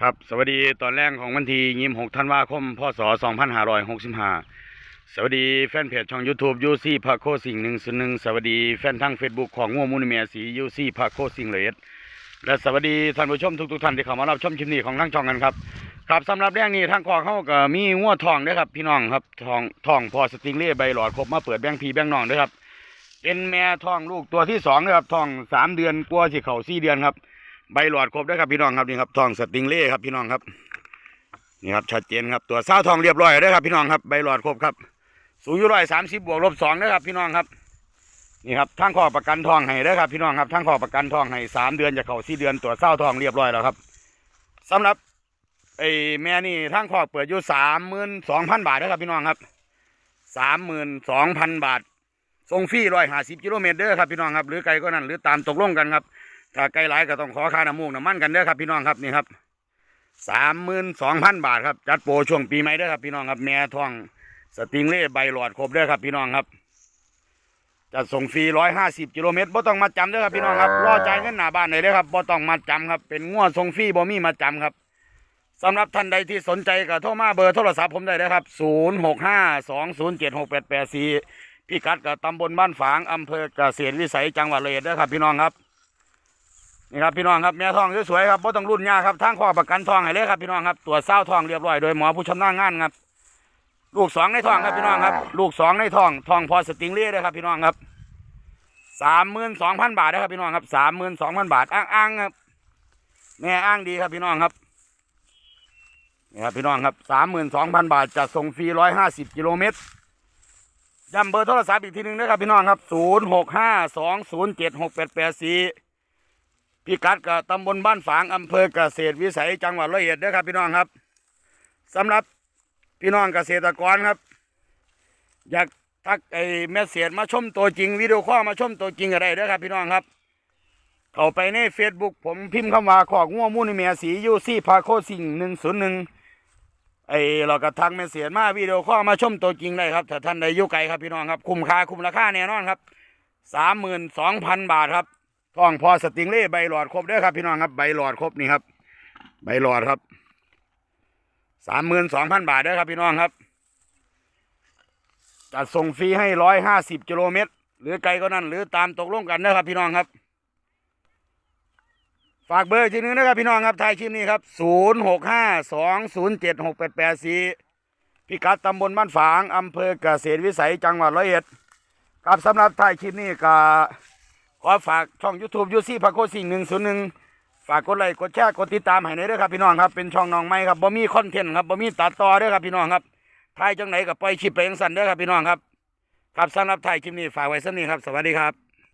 ครับสวัสดีตอนแรกของวันที่ยี่หกธันวาคมพศสองพันห้าร้อยหกสิบห้าสวัสดีแฟนเพจช่องยูทูบยูซี่พาโคสิ่งหนึ่งส่วนหนึ่งสวัสดีแฟนทางเฟซบุ๊กของง่วมูลเมียสียูซี่พาโคสิ่งเลยและสวัสดีท่านผู้ชมทุกๆท่านที่เข้ามารับชมคลิปนี้ของทั้งช่องกันครับครับสำหรับเรื่องนี้ทางคอเขาก็มีงัวทองด้วยครับพี่น้องครับทองทองพอสติงเล่ใบหลอดครบมาเปิดแบงพีแบงนองด้วยครับเป็นแม่ทองลูกตัวที่สองนะครับทองสามเดือนกลัวสิเข่าสี่เดือนครับ ใบหลอดครบด้วยครับพี่น้องครับนี่ครับทองสติงเล่ครับพี่น้องครับนี่ครับชัดเจนครับตัวเศร้าทองเรียบร้อยด้วยครับพี่น้องครับใบหลอดครบครับ สูงอยู่ร้อยสามสิบบวกลบสองนะครับพี่น้องครับนี่ครับทางข้อประกันทองให้ด้วยครับพี่น้องครับทางข้อประกันทองให้สามเดือนจะเข่าสี่เดือนตัวเศร้าทองเรียบร้อยแล้วครับสำหรับไอ้แม่นี่ทางข้อเปิดอยู่สามหมื่นสองพันบาทนะครับพี่น้องครับสามหมื่นสองพันบาทส่งฟรีร้อยห้าสิบกิโลเมตรเด้อครับพี่น้องครับหรือไกลก็นั่นหรือตามตกลงกันครับ ถ้าไกลหลายก็ต้องขอค่าน้ำมูกน้ำมันกันเด้อครับพี่น้องครับนี่ครับสามหมื่นสองพันบาทครับจัดโปรช่วงปีใหม่เด้อครับพี่น้องครับแม่ทองสติงเล่ใบหลอดครบเด้อครับพี่น้องครับจะส่งฟรีร้อยห้าสิบกิโลเมตรบ่ต้องมาจำเด้อครับพี่น้องครับรอจ่ายเงินหน้าบ้านเลยเด้อครับบ่ต้องมาจำครับเป็นงวดส่งฟรีบ่มีมาจำครับสำหรับท่านใดที่สนใจก็โทรมาเบอร์โทรศัพท์ผมได้เลยครับศูนย์หกห้าสองศูนย์เจ็ดหกแปดแปดสี่พี่กัดกับตำบลบ้านฝางอำเภอเกษตรวิสัยจังหวัดเลยเด้อครับพี่น้องครับ นี่ครับพี่น้องครับแม่ทองสวยๆครับบ่ต้องรุ่นยากครับทางข้อประกันทองให้เลยครับพี่น้องครับตรวจเศร้าทองเรียบร้อยโดยหมอผู้ชำนาญงานครับ ลูกสองในทองครับพี่น้องครับ ลูกสองในทองทองพอสติงเล่เลยครับพี่น้องครับสามหมื่นสองพันบาทนะครับพี่น้องครับสามหมื่นสองพันบาทอ้างอ้างๆครับแม่อ้างดีครับพี่น้องครับนี่ครับพี่น้องครับสามหมื่นสองพันบาทจะส่งฟรีร้อยห้าสิบกิโลเมตรย้ำเบอร์โทรศัพท์อีกทีหนึ่งนะครับพี่น้องครับศูนย์หกห้าสองศูนย์เจ็ดหกแปดแปดสี่ พิกัดกับตำบลบ้านฝางอำเภอเกษตรวิสัยจังหวัดร้อยเอ็ดเด้อครับพี่น้องครับสำหรับพี่น้องเกษตรกรครับ อยากทักไอ้แม่เสียดมาชมตัวจริงวิดีโอข้อมาชมตัวจริงอะไรเด้อครับ พี่น้องครับ เข้าไปในเฟซบุ๊กผมพิมพ์คำว่าขอกงัวมูนิเมียสียูซี่พาโคสิ่งหนึ่งศูนย์หนึ่งไอ้เราก็ทักแม่เสียดมาวิดีโอข้อมาชมตัวจริงได้ครับถ้าท่านใดอยู่ไกลครับพี่น้องครับคุ้มค่าคุ้มราคาแน่นอนครับสามหมื่นสองพันบาทครับ ทองพอสติงเล่ใบหลอดครบเด้อครับพี่น้องครับใบหลอดครบนี่ครับ ใบหลอดครับสามหมื่นสองพันบาทเด้อครับพี่น้องครับจัดส่งฟรีให้ร้อยห้าสิบกิโลเมตร หรือไกลก็นั่น หรือตามตกลงกันเด้อครับ พี่น้องครับ ฝากเบอร์ทีนึงนะครับพี่น้องครับทายคลิปนี้ครับศูนย์หกห้าสองศูนย์เจ็ดหกแปดแปดสี่พิกัดตำบลบ้านฝางอำเภอเกษตรวิสัยจังหวัดร้อยเอ็ดครับสำหรับทายคลิปนี้ก็ ขอฝากช่อง YouTube ยูซี่พาโคสิ่งหนึ่งศูนย์หนึ่งฝากกดไลค์กดแชร์กดติดตามให้หน่อยด้วยครับพี่น้องครับเป็นช่องน้องไม้ครับบ่มีคอนเทนต์ครับบ่มีตัดต่อด้วยครับพี่น้องครับถ่ายจังไหนก็ปล่อยคลิปไปยังสั่นด้อครับพี่น้องครับครับสำหรับถ่ายคลิปนี้ฝากไว้สักนี้ครับ สวัสดีครับ